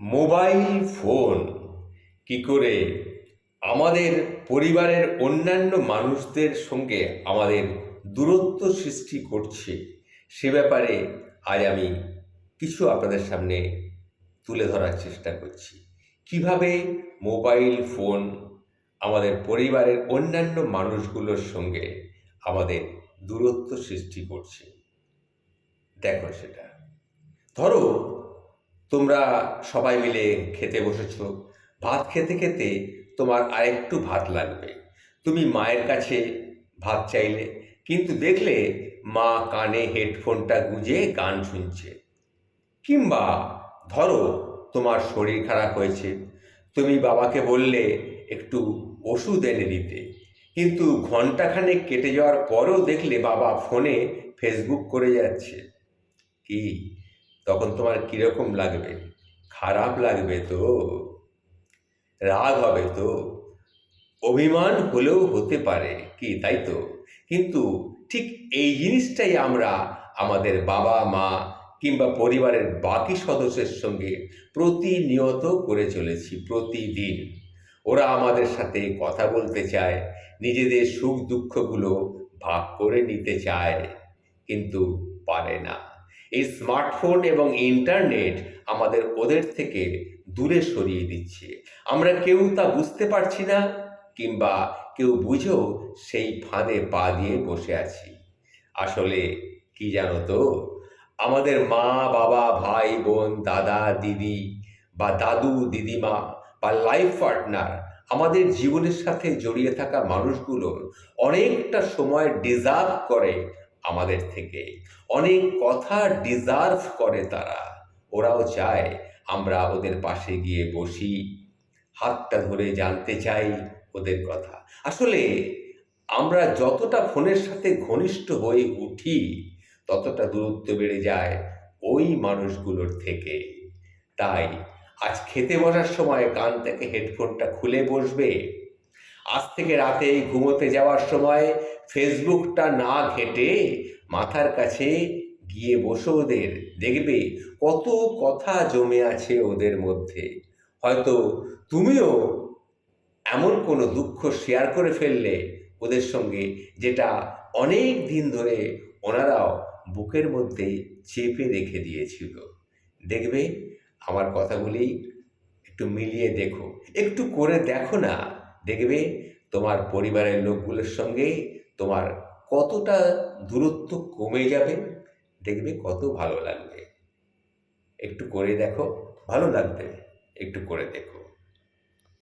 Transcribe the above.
Mobile phone. কি করে আমাদের পরিবারের অন্যান্য মানুষদের সঙ্গে আমাদের দূরত্ব সৃষ্টি করছে, সে ব্যাপারে আজ আমি কিছু আপনাদের সামনে তুলে ধরার চেষ্টা করছি। কীভাবে মোবাইল ফোন আমাদের পরিবারের অন্যান্য মানুষগুলোর সঙ্গে আমাদের দূরত্ব সৃষ্টি করছে? দেখো সেটা। ধরো তোমরা সবাই মিলে খেতে বসেছো। ভাত খেতে খেতে তোমার আরেকটু ভাত লাগবে। তুমি মায়ের কাছে ভাত চাইলে, কিন্তু দেখলে মা কানে হেডফোনটা গুঁজে গান শুনছে। কিংবা ধরো তোমার শরীর খারাপ হয়েছে, তুমি বাবাকে বললে একটু ওষুধ এনে দিতে। কিন্তু ঘন্টাখানেক কেটে যাওয়ার পরেও দেখলে বাবা ফোনে ফেসবুক করে যাচ্ছে। কি? তখন তোমার কীরকম লাগবে? খারাপ লাগবে তো? রাগ হবে তো? অভিমান হলেও হতে পারে, কি তাই তো? কিন্তু ঠিক এই জিনিসটাই আমরা আমাদের বাবা, মা কিংবা পরিবারের বাকি সদস্যের সঙ্গে প্রতিনিয়ত করে চলেছি, প্রতিদিন। ওরা আমাদের সাথে কথা বলতে চায়, নিজেদের সুখ দুঃখগুলো ভাগ করে নিতে চায়, কিন্তু পারে না। এই স্মার্টফোন এবং ইন্টারনেট আমাদের ওদের থেকে দূরে সরিয়ে দিচ্ছে। আমরা কেউ তা বুঝতে পারছি না কিংবা কেউ বুঝেও সেই ফাঁদে পা দিয়ে বসে আছি। আসলে কি জানো তো? আমাদের মা, বাবা, ভাই, বোন, দাদা, দিদি বা দাদু, দিদিমা বা লাইফ পার্টনার আমাদের জীবনের সাথে জড়িয়ে থাকা মানুষগুলোর অনেকটা সময় ডিজার্ভ করে আমাদের থেকে। অনেক কথা ডিজার্ভ করে তারা। ওরাও চায় আমরা ওদের পাশে গিয়ে বসি। হাতটা ধরে জানতে চাই ওদের কথা। আসলে আমরা যতটা ফোনের সাথে ঘনিষ্ঠ হয়ে উঠি, ততটা দূরত্ব বেড়ে যায় ওই মানুষগুলোর থেকে। তাই আজ খেতে বসার সময় কান থেকে হেডফোনটা খুলে বসবে। আজ থেকে রাতে ঘুমোতে যাওয়ার সময় ফেসবুকটা না ঘেটে মাথার কাছে গিয়ে বসো ওদের দেখবে কত কথা জমে আছে ওদের মধ্যে। হয়তো তুমিও এমন কোনো দুঃখ শেয়ার করে ফেললে ওদের সঙ্গে যেটা অনেক দিন ধরে ওনারাও বুকের মধ্যে চেপে রেখে দিয়েছিল। দেখবে আমার কথাগুলি একটু মিলিয়ে দেখো, একটু করে দেখো না। দেখবে তোমার পরিবারের লোকগুলোর সঙ্গে তোমার কতটা দূরত্ব কমে যাবে, দেখবে কত ভালো লাগবে। একটু করে দেখো, ভালো লাগবে, একটু করে দেখো।